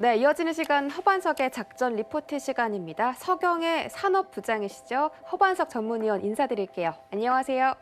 네, 이어지는 시간 허반석의 작전 리포트 시간입니다. 서경의 산업부장이시죠? 허반석 전문위원 인사드릴게요. 안녕하세요.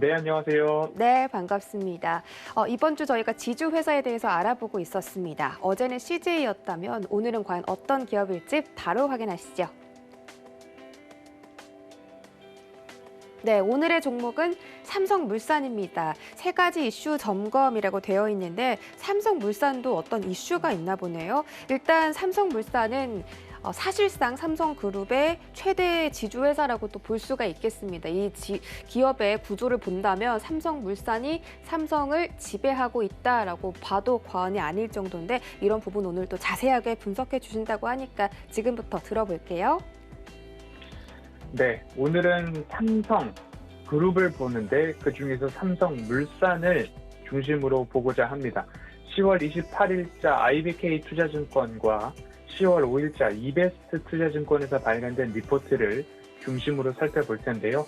네, 안녕하세요. 네, 반갑습니다. 어, 이번 주 저희가 지주 회사에 대해서 알아보고 있었습니다. 어제는 CJ였다면 오늘은 과연 어떤 기업일지 바로 확인하시죠. 네, 오늘의 종목은 삼성물산입니다. 세 가지 이슈 점검이라고 되어 있는데 삼성물산도 어떤 이슈가 있나 보네요. 일단 삼성물산은 어, 사실상 삼성그룹의 최대 지주회사라고 또 볼 수가 있겠습니다. 이 지- 기업의 구조를 본다면 삼성물산이 삼성을 지배하고 있다라고 봐도 과언이 아닐 정도인데 이런 부분 오늘 또 자세하게 분석해 주신다고 하니까 지금부터 들어볼게요. 네, 오늘은 삼성 그룹을 보는데 그 중에서 삼성 물산을 중심으로 보고자 합니다. 10월 28일자 IBK 투자증권과 10월 5일자 이베스트 투자증권에서 발간된 리포트를 중심으로 살펴볼 텐데요.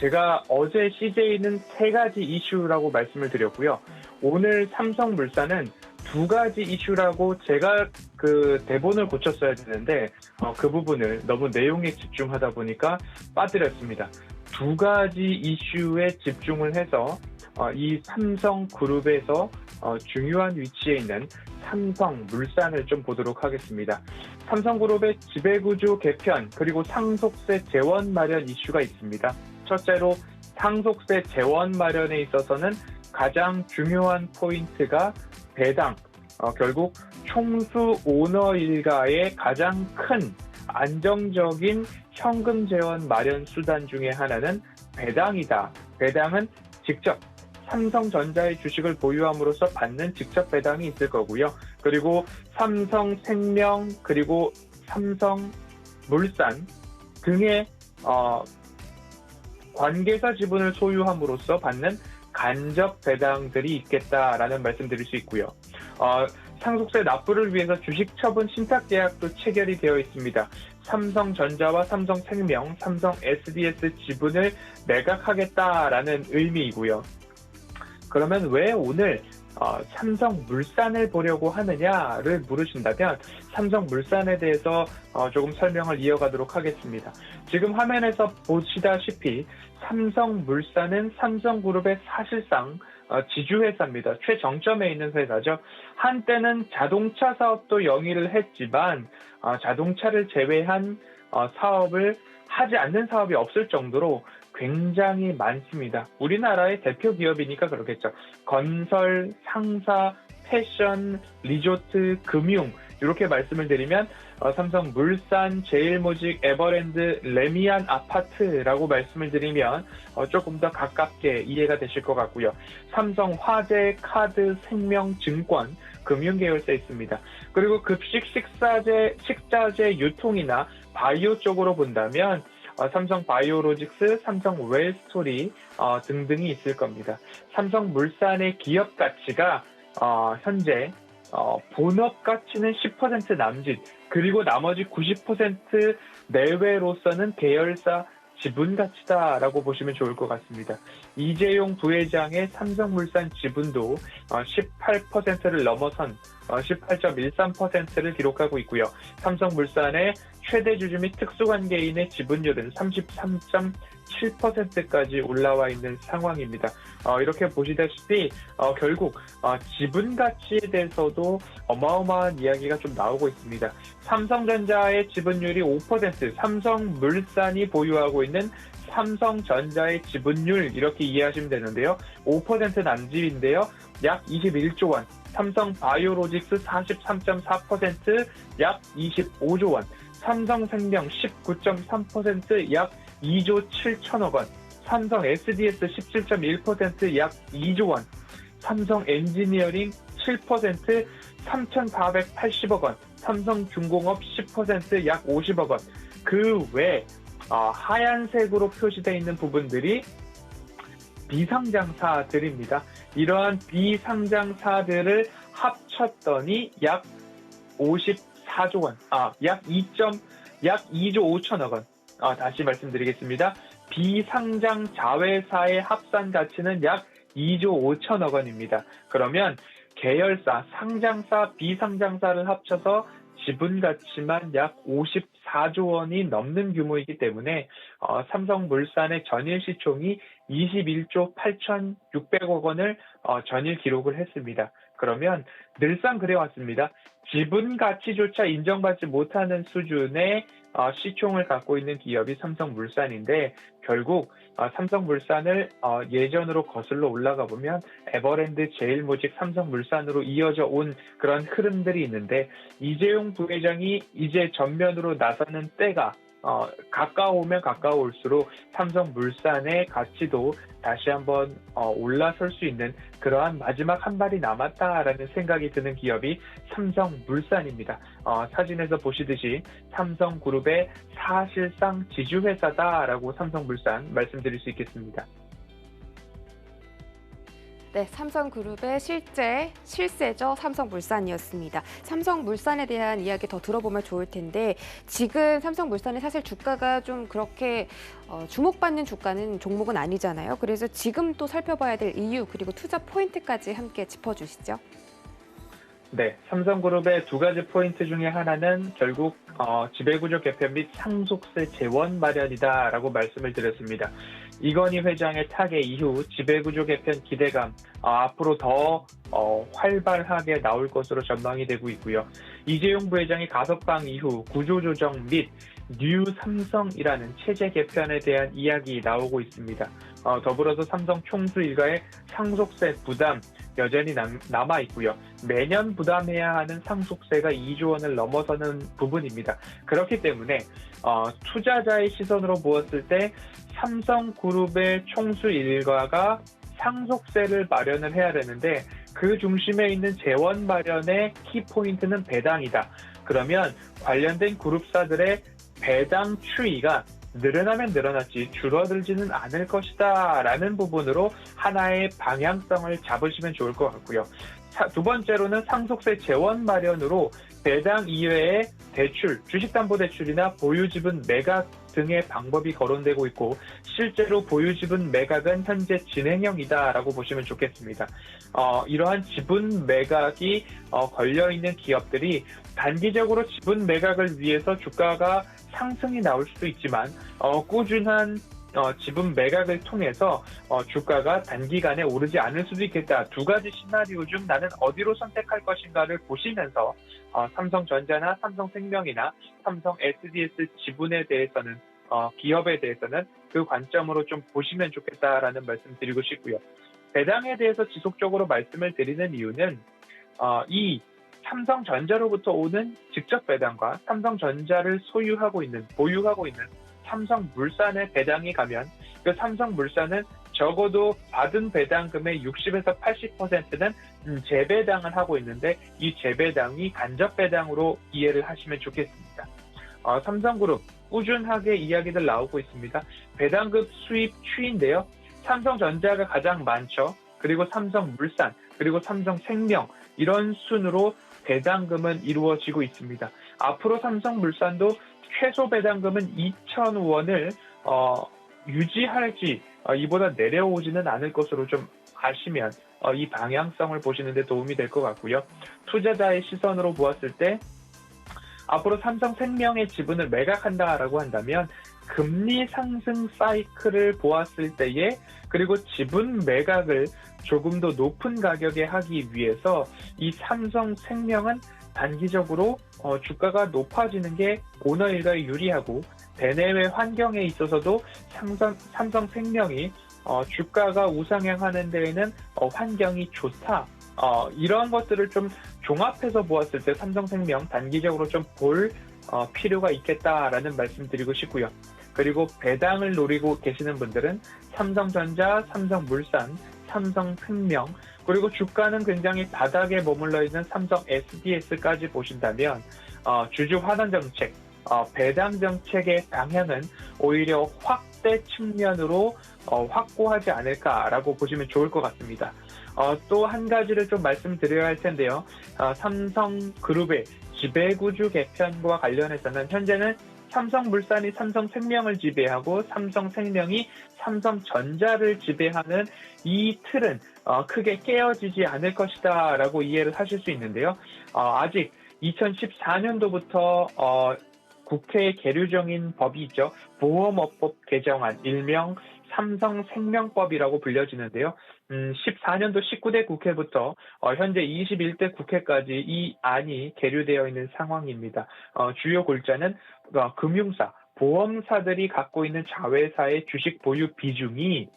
제가 어제 CJ는 세 가지 이슈라고 말씀을 드렸고요. 오늘 삼성물산은 두 가지 이슈라고 제가 그 대본을 고쳤어야 되는데 어, 그 부분을 너무 내용에 집중하다 보니까 빠뜨렸습니다. 두 가지 이슈에 집중을 해서 어, 이 삼성 그룹에서 어, 중요한 위치에 있는 삼성 물산을 좀 보도록 하겠습니다. 삼성그룹의 지배구조 개편 그리고 상속세 재원 마련 이슈가 있습니다. 첫째로 상속세 재원 마련에 있어서는 가장 중요한 포인트가 배당, 어, 결국 총수 오너 일가의 가장 큰 안정적인 현금 재원 마련 수단 중에 하나는 배당이다. 배당은 직접 삼성전자의 주식을 보유함으로써 받는 직접 배당이 있을 거고요. 그리고 삼성생명 그리고 삼성물산 등의 어, 관계사 지분을 소유함으로써 받는 간접 배당들이 있겠다라는 말씀드릴 수 있고요. 어, 상속세 납부를 위해서 주식 처분 신탁 계약도 체결이 되어 있습니다. 삼성전자와 삼성생명, 삼성 SDS 지분을 매각하겠다라는 의미이고요. 그러면 왜 오늘 어, 삼성 물산을 보려고 하느냐를 물으신다면 삼성 물산에 대해서 어, 조금 설명을 이어가도록 하겠습니다. 지금 화면에서 보시다시피 삼성 물산은 삼성그룹의 사실상 어, 지주회사입니다. 최정점에 있는 회사죠. 한때는 자동차 사업도 영위를 했지만 어, 자동차를 제외한 어, 사업을 하지 않는 사업이 없을 정도로 굉장히 많습니다. 우리나라의 대표 기업이니까 그렇겠죠. 건설, 상사, 패션, 리조트, 금융 이렇게 말씀을 드리면 어, 삼성 물산, 제일모직, 에버랜드, 레미안 아파트라고 말씀을 드리면 어, 조금 더 가깝게 이해가 되실 것 같고요. 삼성 화재, 카드, 생명, 증권, 금융 계열사에 있습니다. 그리고 급식 식사제, 식자재 유통이나 바이오 쪽으로 본다면 어, 삼성 바이오로직스, 삼성 웰스토리 어, 등등이 있을 겁니다. 삼성 물산의 기업 가치가 어, 현재 어, 본업 가치는 10% 남짓, 그리고 나머지 90% 내외로서는 계열사 지분 가치다라고 보시면 좋을 것 같습니다. 이재용 부회장의 삼성물산 지분도 18%를 넘어선 18.13%를 기록하고 있고요. 삼성물산의 최대 주주 및 특수관계인의 지분율은 33.7%까지 올라와 있는 상황입니다. 어, 이렇게 보시다시피 어, 결국 어, 지분 가치에 대해서도 어마어마한 이야기가 좀 나오고 있습니다. 삼성전자의 지분율이 5%, 삼성물산이 보유하고 있는 삼성전자의 지분율 이렇게 이해하시면 되는데요. 5% 남짓인데요. 약 21조 원. 삼성 바이오로직스 43.4%, 약 25조 원. 삼성생명 19.3%약 2조 7천억 원, 삼성 SDS 17.1%, 약 2조 원, 삼성 엔지니어링 7%, 3,480억 원, 삼성중공업 10%, 약 50억 원. 그외 어, 하얀색으로 표시되어 있는 부분들이 비상장사들입니다. 이러한 비상장사들을 합쳤더니 약 54조 원, 아, 약 2. 약 2조 5천억 원. 아, 다시 말씀드리겠습니다. 비상장 자회사의 합산 가치는 약 2조 5천억 원입니다. 그러면 계열사, 상장사, 비상장사를 합쳐서 지분 가치만 약 54조 원이 넘는 규모이기 때문에 어, 삼성물산의 전일 시총이 21조 8,600억 원을 어, 전일 기록을 했습니다. 그러면 늘상 그래왔습니다. 지분 가치조차 인정받지 못하는 수준의 어, 시총을 갖고 있는 기업이 삼성물산인데 결국 어, 삼성물산을 어, 예전으로 거슬러 올라가 보면 에버랜드, 제일모직, 삼성물산으로 이어져 온 그런 흐름들이 있는데 이재용 부회장이 이제 전면으로 나서는 때가 어, 가까우면 가까울수록 삼성물산의 가치도 다시 한번 어, 올라설 수 있는 그러한 마지막 한 발이 남았다라는 생각이 드는 기업이 삼성물산입니다. 어, 사진에서 보시듯이 삼성그룹의 사실상 지주회사다라고 삼성물산 말씀드릴 수 있겠습니다. 네, 삼성그룹의 실제 실세죠. 삼성물산이었습니다. 삼성물산에 대한 이야기 더 들어보면 좋을 텐데 지금 삼성물산의 사실 주가가 좀 그렇게 어, 주목받는 주가는 종목은 아니잖아요. 그래서 지금 또 살펴봐야 될 이유 그리고 투자 포인트까지 함께 짚어주시죠. 네, 삼성그룹의 두 가지 포인트 중에 하나는 결국 어, 지배구조 개편 및 상속세 재원 마련이다라고 말씀을 드렸습니다. 이건희 회장의 타계 이후 지배구조 개편 기대감 어, 앞으로 더 어, 활발하게 나올 것으로 전망이 되고 있고요. 이재용 부회장의 가석방 이후 구조조정 및 뉴 삼성이라는 체제 개편에 대한 이야기 나오고 있습니다. 어, 더불어서 삼성 총수 일가의 상속세 부담 여전히 남, 남아 있고요. 매년 부담해야 하는 상속세가 2조 원을 넘어서는 부분입니다. 그렇기 때문에 어, 투자자의 시선으로 보았을 때 삼성그룹의 총수 일가가 상속세를 마련을 해야 되는데 그 중심에 있는 재원 마련의 키포인트는 배당이다. 그러면 관련된 그룹사들의 배당 추이가 늘어나면 늘어났지 줄어들지는 않을 것이다 라는 부분으로 하나의 방향성을 잡으시면 좋을 것 같고요. 두 번째로는 상속세 재원 마련으로 배당 이외에 대출, 주식담보대출이나 보유지분 매각 등의 방법이 거론되고 있고 실제로 보유 지분 매각은 현재 진행형이다라고 보시면 좋겠습니다. 어, 이러한 지분 매각이 어, 걸려 있는 기업들이 단기적으로 지분 매각을 위해서 주가가 상승이 나올 수도 있지만 어, 꾸준한 어, 지분 매각을 통해서 어, 주가가 단기간에 오르지 않을 수도 있겠다. 두 가지 시나리오 중 나는 어디로 선택할 것인가를 보시면서 어, 삼성전자나 삼성생명이나 삼성 SDS 지분에 대해서는 어, 기업에 대해서는 그 관점으로 좀 보시면 좋겠다라는 말씀 드리고 싶고요. 배당에 대해서 지속적으로 말씀을 드리는 이유는 어, 이 삼성전자로부터 오는 직접 배당과 삼성전자를 소유하고 있는 보유하고 있는 삼성물산의 배당이 가면 그 삼성물산은 적어도 받은 배당금의 60에서 80%는 음, 재배당을 하고 있는데 이 재배당이 간접 배당으로 이해를 하시면 좋겠습니다. 어, 삼성그룹 꾸준하게 이야기들 나오고 있습니다. 배당급 수입 추인데요. 삼성전자가 가장 많죠. 그리고 삼성물산, 그리고 삼성생명 이런 순으로 배당금은 이루어지고 있습니다. 앞으로 삼성물산도 최소 배당금은 2천 원을 어, 유지할지 어, 이보다 내려오지는 않을 것으로 좀 아시면 어, 이 방향성을 보시는데 도움이 될 것 같고요. 투자자의 시선으로 보았을 때 앞으로 삼성생명의 지분을 매각한다라고 한다면 금리 상승 사이클을 보았을 때에 그리고 지분 매각을 조금 더 높은 가격에 하기 위해서 이 삼성생명은 단기적으로 어, 주가가 높아지는 게 오너 일가에 유리하고 대내외 환경에 있어서도 삼성, 삼성생명이 어, 주가가 우상향하는 데에는 어, 환경이 좋다. 어, 이러한 것들을 좀 종합해서 보았을 때 삼성생명 단기적으로 좀볼 어, 필요가 있겠다라는 말씀드리고 싶고요. 그리고 배당을 노리고 계시는 분들은 삼성전자, 삼성물산, 삼성생명 그리고 주가는 굉장히 바닥에 머물러 있는 삼성 SDS까지 보신다면 어, 주주 환원 정책, 어, 배당 정책의 방향은 오히려 확대 측면으로 어, 확고하지 않을까라고 보시면 좋을 것 같습니다. 어, 또 한 가지를 좀 말씀드려야 할 텐데요. 어, 삼성그룹의 지배구조 개편과 관련해서는 현재는 삼성물산이 삼성생명을 지배하고 삼성생명이 삼성전자를 지배하는 이 틀은 어, 크게 깨어지지 않을 것이다라고 이해를 하실 수 있는데요. 어, 아직 2014년도부터 어, 국회에 계류 중인 법이 있죠. 보험업법 개정안, 일명 삼성생명법이라고 불려지는데요. 음, 14년도 19대 국회부터 어, 현재 21대 국회까지 이 안이 계류되어 있는 상황입니다. 어, 주요 골자는 어, 금융사, 보험사들이 갖고 있는 자회사의 주식 보유 비중이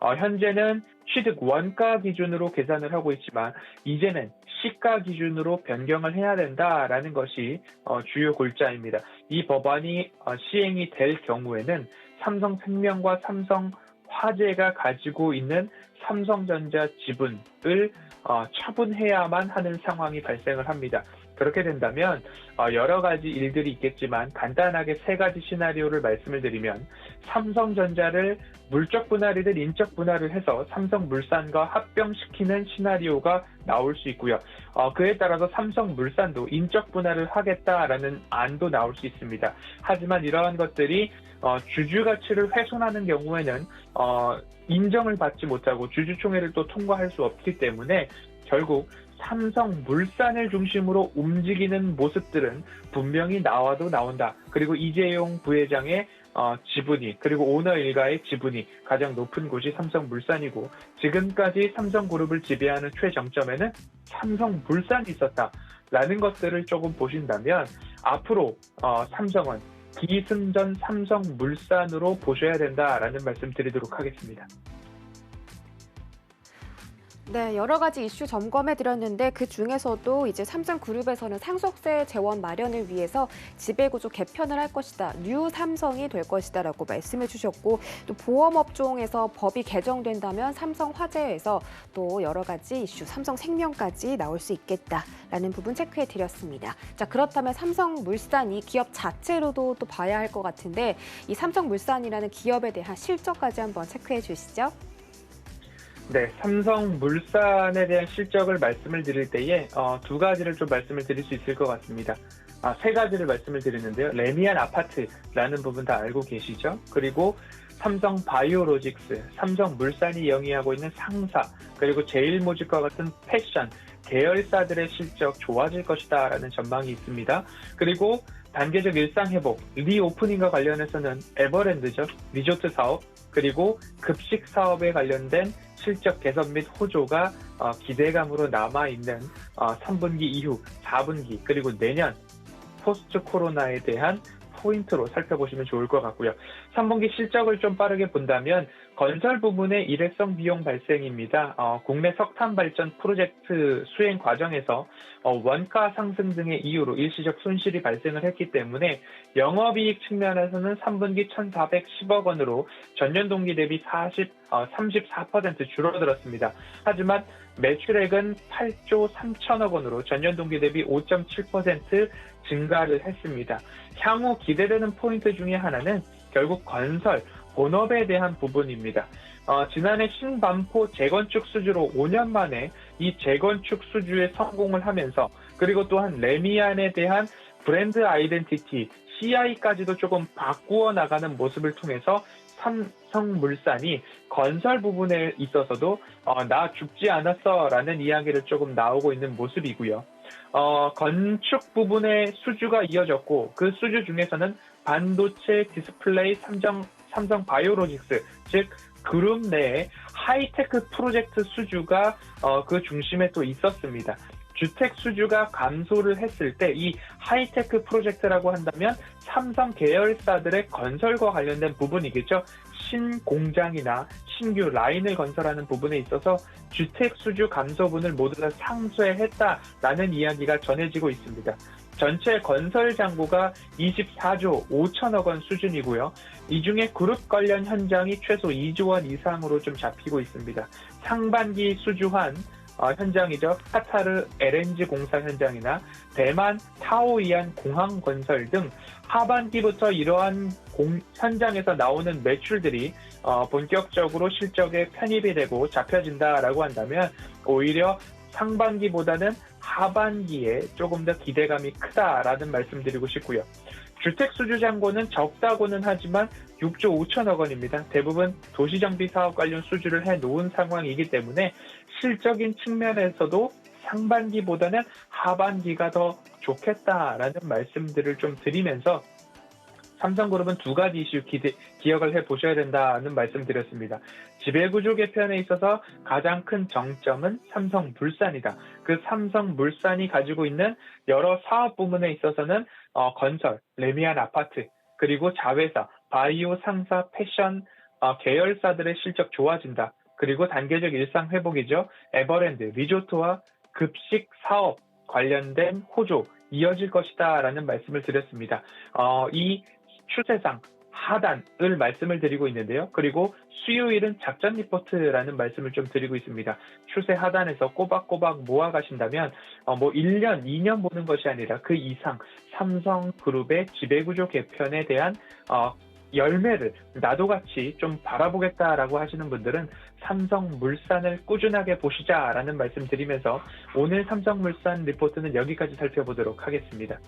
어, 현재는 취득 원가 기준으로 계산을 하고 있지만 이제는 시가 기준으로 변경을 해야 된다라는 것이 어, 주요 골자입니다. 이 법안이 어, 시행이 될 경우에는 삼성생명과 삼성화재가 가지고 있는 삼성전자 지분을 어, 처분해야만 하는 상황이 발생을 합니다. 그렇게 된다면 어, 여러 가지 일들이 있겠지만 간단하게 세 가지 시나리오를 말씀을 드리면 삼성전자를 물적 분할이든 인적 분할을 해서 삼성물산과 합병시키는 시나리오가 나올 수 있고요. 어, 그에 따라서 삼성물산도 인적 분할을 하겠다라는 안도 나올 수 있습니다. 하지만 이러한 것들이 어, 주주 가치를 훼손하는 경우에는 어, 인정을 받지 못하고 주주총회를 또 통과할 수 없기 때문에 결국 삼성 물산을 중심으로 움직이는 모습들은 분명히 나와도 나온다. 그리고 이재용 부회장의 어, 지분이 그리고 오너 일가의 지분이 가장 높은 곳이 삼성물산이고 지금까지 삼성그룹을 지배하는 최정점에는 삼성물산이 있었다라는 것들을 조금 보신다면 앞으로 어, 삼성은 기승전 삼성물산으로 보셔야 된다라는 말씀 드리도록 하겠습니다. 네, 여러 가지 이슈 점검해 드렸는데 그 중에서도 이제 삼성 그룹에서는 상속세 재원 마련을 위해서 지배구조 개편을 할 것이다. 뉴 삼성이 될 것이다라고 말씀해 주셨고 또 보험업종에서 법이 개정된다면 삼성 화재에서 또 여러 가지 이슈 삼성 생명까지 나올 수 있겠다라는 부분 체크해 드렸습니다. 자, 그렇다면 삼성 물산 이 기업 자체로도 또 봐야 할 것 같은데 이 삼성 물산이라는 기업에 대한 실적까지 한번 체크해 주시죠. 네, 삼성 물산에 대한 실적을 말씀을 드릴 때에 어, 두 가지를 좀 말씀을 드릴 수 있을 것 같습니다. 아, 세 가지를 말씀을 드리는데요. 레미안 아파트라는 부분 다 알고 계시죠? 그리고 삼성 바이오로직스, 삼성 물산이 영위하고 있는 상사, 그리고 제일모직과 같은 패션, 계열사들의 실적 좋아질 것이다 라는 전망이 있습니다. 그리고 단계적 일상 회복, 리오프닝과 관련해서는 에버랜드죠. 리조트 사업, 그리고 급식 사업에 관련된 실적 개선 및 호조가 어, 기대감으로 남아있는 어, 3분기 이후 4분기 그리고 내년 포스트 코로나에 대한 포인트로 살펴보시면 좋을 것 같고요. 3분기 실적을 좀 빠르게 본다면 건설 부분의 일회성 비용 발생입니다. 어, 국내 석탄 발전 프로젝트 수행 과정에서 어, 원가 상승 등의 이유로 일시적 손실이 발생을 했기 때문에 영업이익 측면에서는 3분기 1,410억 원으로 전년 동기 대비 40, 어, 34% 줄어들었습니다. 하지만 매출액은 8조 3천억 원으로 전년 동기 대비 5.7% 증가를 했습니다. 향후 기대되는 포인트 중에 하나는 결국 건설, 본업에 대한 부분입니다. 어, 지난해 신반포 재건축 수주로 5년 만에 이 재건축 수주에 성공을 하면서 그리고 또한 레미안에 대한 브랜드 아이덴티티 CI까지도 조금 바꾸어 나가는 모습을 통해서 삼성물산이 건설 부분에 있어서도 어, 나 죽지 않았어라는 이야기를 조금 나오고 있는 모습이고요. 어, 건축 부분의 수주가 이어졌고 그 수주 중에서는 반도체 디스플레이 삼성 삼성 바이오로직스 즉 그룹 내에 하이테크 프로젝트 수주가 어, 그 중심에 또 있었습니다. 주택 수주가 감소를 했을 때 이 하이테크 프로젝트라고 한다면 삼성 계열사들의 건설과 관련된 부분이겠죠. 신공장이나 신규 라인을 건설하는 부분에 있어서 주택 수주 감소분을 모두 다 상쇄했다라는 이야기가 전해지고 있습니다. 전체 건설 잔고가 24조 5천억 원 수준이고요. 이 중에 그룹 관련 현장이 최소 2조 원 이상으로 좀 잡히고 있습니다. 상반기 수주한 어, 현장이죠. 카타르 LNG 공사 현장이나 대만 타오이안 공항 건설 등 하반기부터 이러한 공, 현장에서 나오는 매출들이 어, 본격적으로 실적에 편입이 되고 잡혀진다라고 한다면 오히려 상반기보다는 하반기에 조금 더 기대감이 크다라는 말씀드리고 싶고요. 주택 수주 잔고는 적다고는 하지만 6조 5천억 원입니다. 대부분 도시정비 사업 관련 수주를 해 놓은 상황이기 때문에 실적인 측면에서도 상반기보다는 하반기가 더 좋겠다라는 말씀들을 좀 드리면서 삼성그룹은 두 가지 이슈 기대, 기억을 해 보셔야 된다는 말씀드렸습니다. 지배구조 개편에 있어서 가장 큰 정점은 삼성물산이다. 그 삼성물산이 가지고 있는 여러 사업 부문에 있어서는 어, 건설, 레미안 아파트, 그리고 자회사, 바이오 상사, 패션 어, 계열사들의 실적 좋아진다. 그리고 단계적 일상 회복이죠. 에버랜드, 리조트와 급식 사업 관련된 호조 이어질 것이다라는 말씀을 드렸습니다. 어, 이 추세상 하단을 말씀을 드리고 있는데요. 그리고 수요일은 작전 리포트라는 말씀을 좀 드리고 있습니다. 추세 하단에서 꼬박꼬박 모아가신다면 어, 뭐 1년, 2년 보는 것이 아니라 그 이상 삼성그룹의 지배구조 개편에 대한 어, 열매를 나도 같이 좀 바라보겠다라고 하시는 분들은 삼성물산을 꾸준하게 보시자라는 말씀 드리면서 오늘 삼성물산 리포트는 여기까지 살펴보도록 하겠습니다.